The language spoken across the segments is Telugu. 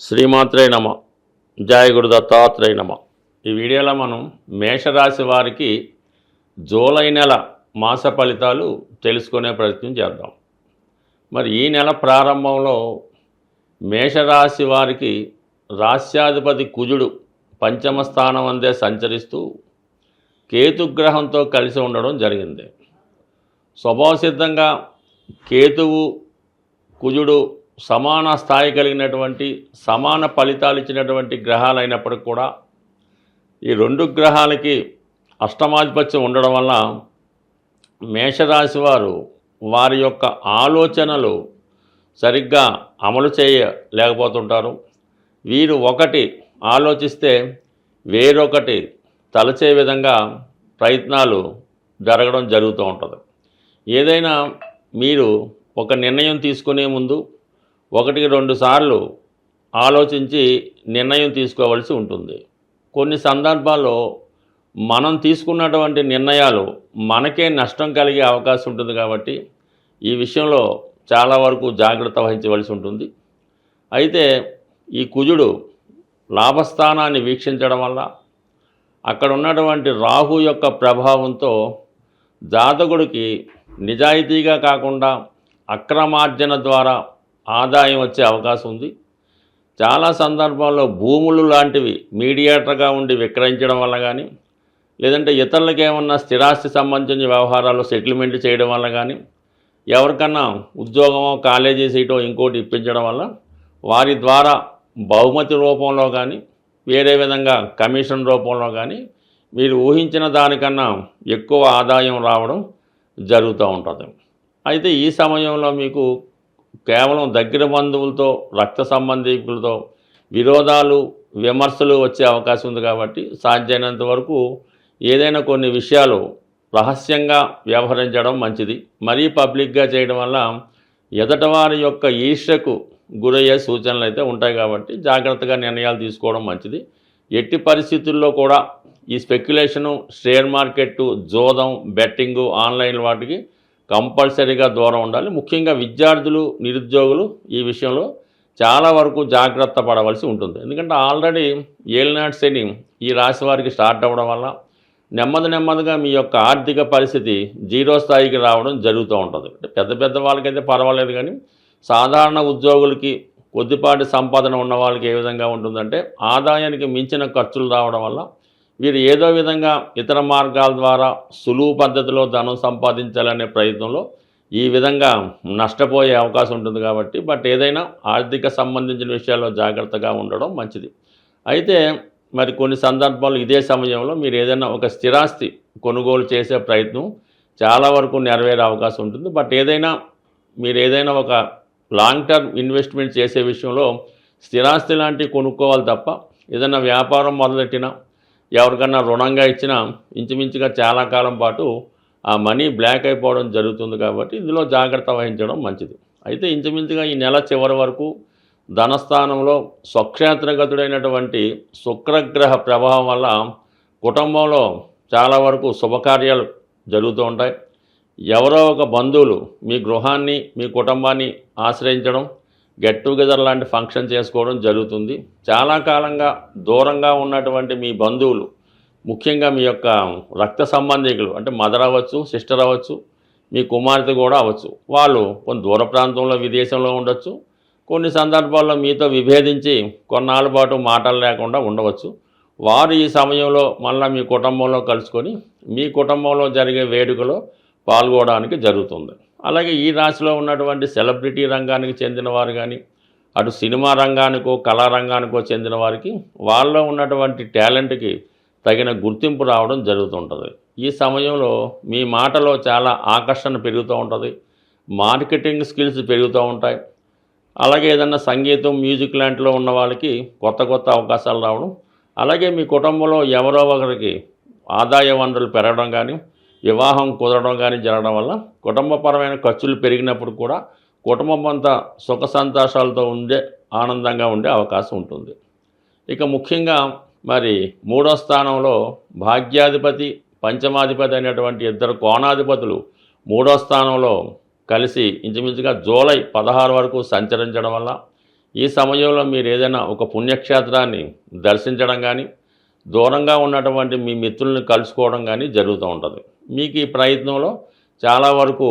శ్రీమాత్రే నమ. జయ గురు దత్తాత్రేయ నమ. ఈ వీడియోలో మనం మేషరాశి వారికి జూలై నెల మాస ఫలితాలు తెలుసుకునే ప్రయత్నం చేద్దాం. మరి ఈ నెల ప్రారంభంలో మేషరాశి వారికి రాస్యాధిపతి కుజుడు పంచమ స్థానం అందే సంచరిస్తూ కేతుగ్రహంతో కలిసి ఉండడం జరిగింది. స్వభావసిద్ధంగా కేతువు కుజుడు సమాన స్థాయి కలిగినటువంటి సమాన ఫలితాలు ఇచ్చినటువంటి గ్రహాలు అయినప్పటికి కూడా ఈ రెండు గ్రహాలకి అష్టమాధిపత్యం ఉండడం వల్ల మేషరాశి వారు వారి యొక్క ఆలోచనలు సరిగ్గా అమలు చేయలేకపోతుంటారు. వీరు ఒకటి ఆలోచిస్తే వేరొకటి తలచే విధంగా ప్రయత్నాలు జరగడం జరుగుతూ ఉంటుంది. ఏదైనా మీరు ఒక నిర్ణయం తీసుకునే ముందు ఒకటికి రెండు సార్లు ఆలోచించి నిర్ణయం తీసుకోవాల్సి ఉంటుంది. కొన్ని సందర్భాల్లో మనం తీసుకున్నటువంటి నిర్ణయాలు మనకే నష్టం కలిగే అవకాశం ఉంటుంది కాబట్టి ఈ విషయంలో చాలా వరకు జాగ్రత్త వహించవలసి ఉంటుంది. అయితే ఈ కుజుడు లాభస్థానాన్ని వీక్షించడం వల్ల అక్కడ ఉన్నటువంటి రాహు యొక్క ప్రభావంతో జాతకుడికి నిజాయితీగా కాకుండా అక్రమార్జన ద్వారా ఆదాయం వచ్చే అవకాశం ఉంది. చాలా సందర్భాల్లో భూములు లాంటివి మీడియేటర్గా ఉండి విక్రయించడం వల్ల కానీ లేదంటే ఇతరులకు ఏమన్నా స్థిరాస్తి సంబంధించిన వ్యవహారాలు సెటిల్మెంట్ చేయడం వల్ల కానీ ఎవరికన్నా ఉద్యోగమో కాలేజీ సీటో ఇంకోటి ఇప్పించడం వల్ల వారి ద్వారా బహుమతి రూపంలో కానీ వేరే విధంగా కమిషన్ రూపంలో కానీ మీరు ఊహించిన దానికన్నా ఎక్కువ ఆదాయం రావడం జరుగుతూ ఉంటుంది. అయితే ఈ సమయంలో మీకు కేవలం దగ్గర బంధువులతో రక్త సంబంధికులతో విరోధాలు విమర్శలు వచ్చే అవకాశం ఉంది కాబట్టి సాధ్యమైనంత వరకు ఏదైనా కొన్ని విషయాలు రహస్యంగా వ్యవహరించడం మంచిది. మరీ పబ్లిక్గా చేయడం వల్ల ఎదటవారి యొక్క ఈర్ష్యకు గురయ్యే సూచనలు అయితే ఉంటాయి కాబట్టి జాగ్రత్తగా నిర్ణయాలు తీసుకోవడం మంచిది. ఎట్టి పరిస్థితుల్లో కూడా ఈ స్పెక్యులేషను షేర్ మార్కెట్ జోదం బెట్టింగు ఆన్లైన్ వాటికి కంపల్సరీగా దూరం ఉండాలి. ముఖ్యంగా విద్యార్థులు నిరుద్యోగులు ఈ విషయంలో చాలా వరకు జాగ్రత్త పడవలసి ఉంటుంది. ఎందుకంటే ఆల్రెడీ ఏలినాటి శని ఈ రాశి వారికి స్టార్ట్ అవ్వడం వల్ల నెమ్మది నెమ్మదిగా మీ యొక్క ఆర్థిక పరిస్థితి జీరో స్థాయికి రావడం జరుగుతూ ఉంటుంది. అంటే పెద్ద పెద్ద వాళ్ళకైతే పర్వాలేదు కానీ సాధారణ ఉద్యోగులకి కొద్దిపాటి సంపాదన ఉన్న వాళ్ళకి ఏ విధంగా ఉంటుందంటే ఆదాయానికి మించిన ఖర్చులు రావడం వల్ల వీరు ఏదో విధంగా ఇతర మార్గాల ద్వారా సులువు పద్ధతిలో ధనం సంపాదించాలనే ప్రయత్నంలో ఈ విధంగా నష్టపోయే అవకాశం ఉంటుంది కాబట్టి బట్ ఏదైనా ఆర్థిక సంబంధించిన విషయాల్లో జాగ్రత్తగా ఉండడం మంచిది. అయితే మరి కొన్ని సందర్భాల్లో ఇదే సమయంలో మీరు ఏదైనా ఒక స్థిరాస్తి కొనుగోలు చేసే ప్రయత్నం చాలా వరకు నెరవేరే అవకాశం ఉంటుంది. బట్ ఏదైనా మీరు ఏదైనా ఒక లాంగ్ టర్మ్ ఇన్వెస్ట్మెంట్ చేసే విషయంలో స్థిరాస్తి లాంటివి కొనుక్కోవాలి తప్ప ఏదైనా వ్యాపారం మొదలెట్టినా ఎవరికన్నా రుణంగా ఇచ్చినా ఇంచుమించుగా చాలా కాలం పాటు ఆ మనీ బ్లాక్ అయిపోవడం జరుగుతుంది కాబట్టి ఇందులో జాగ్రత్త వహించడం మంచిది. అయితే ఇంచుమించుగా ఈ నెల చివరి వరకు ధనస్థానంలో స్వక్షేత్రగతుడైనటువంటి శుక్రగ్రహ ప్రభావం వల్ల కుటుంబంలో చాలా వరకు శుభకార్యాలు జరుగుతూ ఉంటాయి. ఎవరో ఒక బంధువులు మీ గృహాన్ని మీ కుటుంబాన్ని ఆశ్రయించడం గెట్ టుగెదర్ లాంటి ఫంక్షన్ చేసుకోవడం జరుగుతుంది. చాలా కాలంగా దూరంగా ఉన్నటువంటి మీ బంధువులు ముఖ్యంగా మీ యొక్క రక్త సంబంధికులు అంటే మదర్ అవ్వచ్చు సిస్టర్ అవ్వచ్చు మీ కుమార్తె కూడా అవ్వచ్చు. వాళ్ళు కొన్ని దూర ప్రాంతంలో విదేశంలో ఉండొచ్చు. కొన్ని సందర్భాల్లో మీతో విభేదించి కొన్నాళ్ళ పాటు మాటలు లేకుండా ఉండవచ్చు. వారు ఈ సమయంలో మళ్ళీ మీ కుటుంబంలో కలుసుకొని మీ కుటుంబంలో జరిగే వేడుకలో పాల్గొనడానికి జరుగుతుంది. అలాగే ఈ రాశిలో ఉన్నటువంటి సెలబ్రిటీ రంగానికి చెందిన వారు కానీ అటు సినిమా రంగానికో కళారంగానికో చెందిన వారికి వాళ్ళలో ఉన్నటువంటి టాలెంట్కి తగిన గుర్తింపు రావడం జరుగుతుంటుంది. ఈ సమయంలో మీ మాటలో చాలా ఆకర్షణ పెరుగుతూ ఉంటుంది. మార్కెటింగ్ స్కిల్స్ పెరుగుతూ ఉంటాయి. అలాగే ఏదన్నా సంగీతం మ్యూజిక్ లాంటిలో ఉన్న వాళ్ళకి కొత్త కొత్త అవకాశాలు రావడం. అలాగే మీ కుటుంబంలో ఎవరో ఒకరికి ఆదాయ వనరులు పెరగడం కానీ వివాహం కుదరడం కానీ జరగడం వల్ల కుటుంబపరమైన ఖర్చులు పెరిగినప్పుడు కూడా కుటుంబం అంతా సుఖ సంతోషాలతో ఉండే ఆనందంగా ఉండే అవకాశం ఉంటుంది. ఇక ముఖ్యంగా మరి మూడో స్థానంలో భాగ్యాధిపతి పంచమాధిపతి అనేటువంటి ఇద్దరు కోణాధిపతులు మూడో స్థానంలో కలిసి ఇంచుమించుగా జూలై పదహారు వరకు సంచరించడం వల్ల ఈ సమయంలో మీరు ఏదైనా ఒక పుణ్యక్షేత్రాన్ని దర్శించడం కానీ దూరంగా ఉన్నటువంటి మీ మిత్రుల్ని కలుసుకోవడం కానీ జరుగుతూ ఉంటుంది. మీకు ఈ ప్రయత్నంలో చాలా వరకు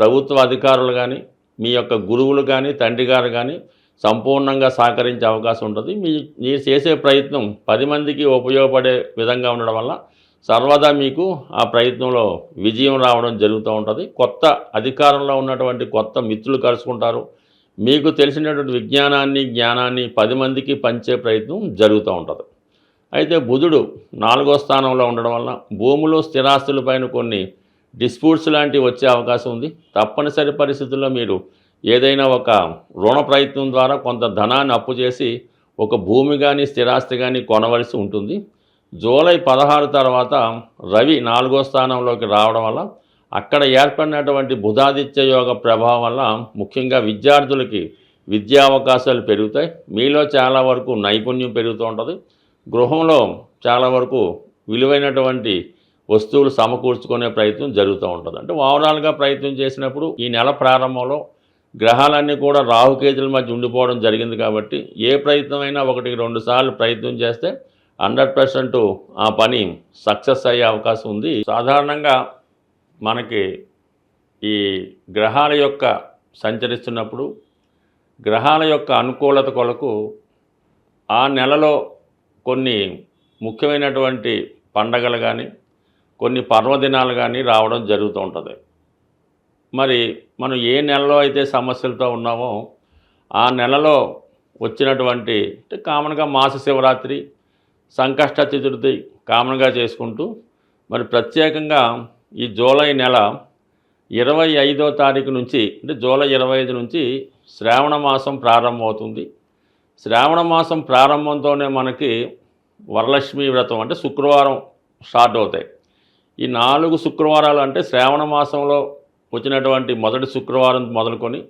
ప్రభుత్వ అధికారులు కానీ మీ యొక్క గురువులు కానీ తండ్రి గారు కానీ సంపూర్ణంగా సహకరించే అవకాశం ఉంటుంది. మీ మీరు చేసే ప్రయత్నం పది మందికి ఉపయోగపడే విధంగా ఉండడం వల్ల సర్వదా మీకు ఆ ప్రయత్నంలో విజయం రావడం జరుగుతూ ఉంటుంది. కొత్త అధికారంలో ఉన్నటువంటి కొత్త మిత్రులు కలుసుకుంటారు. మీకు తెలిసినటువంటి విజ్ఞానాన్ని జ్ఞానాన్ని పది మందికి పంచే ప్రయత్నం జరుగుతూ ఉంటుంది. అయితే బుధుడు నాలుగో స్థానంలో ఉండడం వలన భూములు స్థిరాస్తులపైన కొన్ని డిస్ప్యూట్స్ లాంటివి వచ్చే అవకాశం ఉంది. తప్పనిసరి పరిస్థితుల్లో మీరు ఏదైనా ఒక రుణ ప్రయత్నం ద్వారా కొంత ధనాన్ని అప్పు చేసి ఒక భూమి కానీ స్థిరాస్తి కానీ కొనవలసి ఉంటుంది. జూలై పదహారు తర్వాత రవి నాలుగో స్థానంలోకి రావడం వల్ల అక్కడ ఏర్పడినటువంటి బుధాదిత్య యోగ ప్రభావం వల్ల ముఖ్యంగా విద్యార్థులకి విద్యా అవకాశాలు పెరుగుతాయి. మీలో చాలా వరకు నైపుణ్యం పెరుగుతూ ఉంటుంది. గృహంలో చాలా వరకు విలువైనటువంటి వస్తువులు సమకూర్చుకునే ప్రయత్నం జరుగుతూ ఉంటుంది. అంటే ఓవరాల్గా ప్రయత్నం చేసినప్పుడు ఈ నెల ప్రారంభంలో గ్రహాలన్నీ కూడా రాహుకేతుల మధ్య ఉండిపోవడం జరిగింది కాబట్టి ఏ ప్రయత్నమైనా ఒకటికి రెండు సార్లు ప్రయత్నం చేస్తే హండ్రెడ్ పర్సెంట్ ఆ పని సక్సెస్ అయ్యే అవకాశం ఉంది. సాధారణంగా మనకి ఈ గ్రహాల యొక్క సంచరిస్తున్నప్పుడు గ్రహాల యొక్క అనుకూలత కొరకు ఆ నెలలో కొన్ని ముఖ్యమైనటువంటి పండగలు కానీ కొన్ని పర్వదినాలు కానీ రావడం జరుగుతూ ఉంటుంది. మరి మనం ఏ నెలలో అయితే సమస్యలతో ఉన్నామో ఆ నెలలో వచ్చినటువంటి అంటే కామన్గా మాస శివరాత్రి సంకష్ట చతుర్థి కామన్గా చేసుకుంటూ మరి ప్రత్యేకంగా ఈ జూలై నెల ఇరవై ఐదో తారీఖు నుంచి అంటే జూలై ఇరవై ఐదు నుంచి శ్రావణ మాసం ప్రారంభమవుతుంది. శ్రావణ మాసం ప్రారంభంతోనే మనకి వరలక్ష్మి వ్రతం అంటే శుక్రవారం స్టార్ట్ అవుతాయి. ఈ నాలుగు శుక్రవారాలు అంటే శ్రావణ మాసంలో వచ్చినటువంటి మొదటి శుక్రవారం మొదలుకొని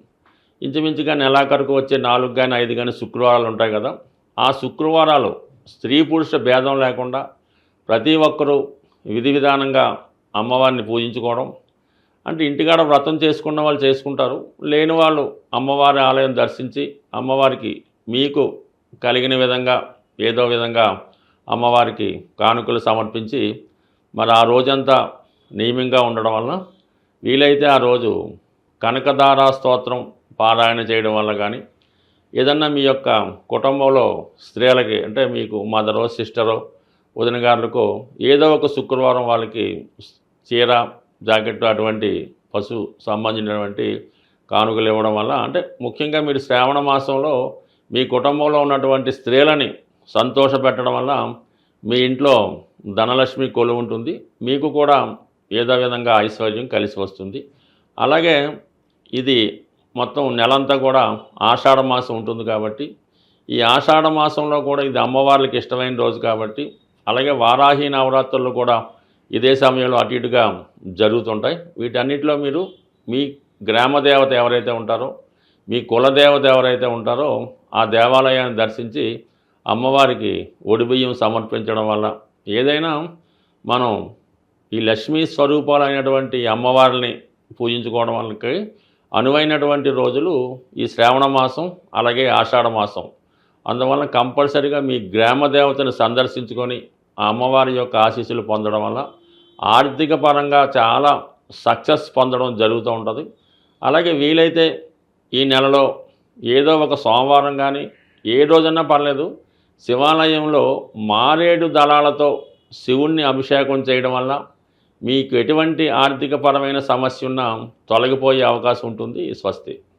ఇంచుమించుగా నెలాఖరుకు వచ్చే నాలుగు కానీ ఐదు కానీ శుక్రవారాలు ఉంటాయి కదా. ఆ శుక్రవారాలు స్త్రీ పురుష భేదం లేకుండా ప్రతి ఒక్కరూ విధి విధానంగా అమ్మవారిని పూజించుకోవడం. అంటే ఇంటికాడ వ్రతం చేసుకున్న వాళ్ళు చేసుకుంటారు. లేని వాళ్ళు అమ్మవారి ఆలయం దర్శించి అమ్మవారికి మీకు కలిగిన విధంగా ఏదో విధంగా అమ్మవారికి కానుకలు సమర్పించి మరి ఆ రోజంతా నియమంగా ఉండడం వలన వీలైతే ఆ రోజు కనకదారా స్తోత్రం పారాయణ చేయడం వల్ల కానీ ఏదన్నా మీ యొక్క కుటుంబంలో స్త్రీలకి అంటే మీకు మదరో సిస్టరో వదిన గారులకు ఏదో ఒక శుక్రవారం వాళ్ళకి చీర జాకెట్ అటువంటి పశు సంబంధించినటువంటి కానుకలు ఇవ్వడం వల్ల అంటే ముఖ్యంగా మీరు శ్రావణ మాసంలో మీ కుటుంబంలో ఉన్నటువంటి స్త్రీలని సంతోషపెట్టడం వల్ల మీ ఇంట్లో ధనలక్ష్మి కొలు ఉంటుంది. మీకు కూడా ఏదో విధంగా ఐశ్వర్యం కలిసి వస్తుంది. అలాగే ఇది మొత్తం నెలంతా కూడా ఆషాఢ మాసం ఉంటుంది కాబట్టి ఈ ఆషాఢ మాసంలో కూడా ఇది అమ్మవార్లకి ఇష్టమైన రోజు కాబట్టి అలాగే వారాహి నవరాత్రులు కూడా ఇదే సమయంలో అటు ఇటుగా జరుగుతుంటాయి. వీటన్నిటిలో మీరు మీ గ్రామ దేవత ఎవరైతే ఉంటారో మీ కులదేవత ఎవరైతే ఉంటారో ఆ దేవాలయాన్ని దర్శించి అమ్మవారికి ఒడిబియ్యం సమర్పించడం వల్ల ఏదైనా మనం ఈ లక్ష్మీ స్వరూపాలైనటువంటి అమ్మవారిని పూజించుకోవడం వల్లకి అనువైనటువంటి రోజులు ఈ శ్రావణ మాసం అలాగే ఆషాఢ మాసం. అందువల్ల కంపల్సరిగా మీ గ్రామ దేవతను సందర్శించుకొని ఆ అమ్మవారి యొక్క ఆశీస్సులు పొందడం వల్ల ఆర్థిక పరంగా చాలా సక్సెస్ పొందడం జరుగుతూ ఉంటుంది. అలాగే వీలైతే ఈ నెలలో ఏదో ఒక సోమవారం కానీ ఏ రోజన్నా పర్లేదు శివాలయంలో మారేడు దళాలతో శివుణ్ణి అభిషేకం చేయడం వల్ల మీకు ఎటువంటి ఆర్థికపరమైన సమస్య ఉన్నా తొలగిపోయే అవకాశం ఉంటుంది. స్వస్తి.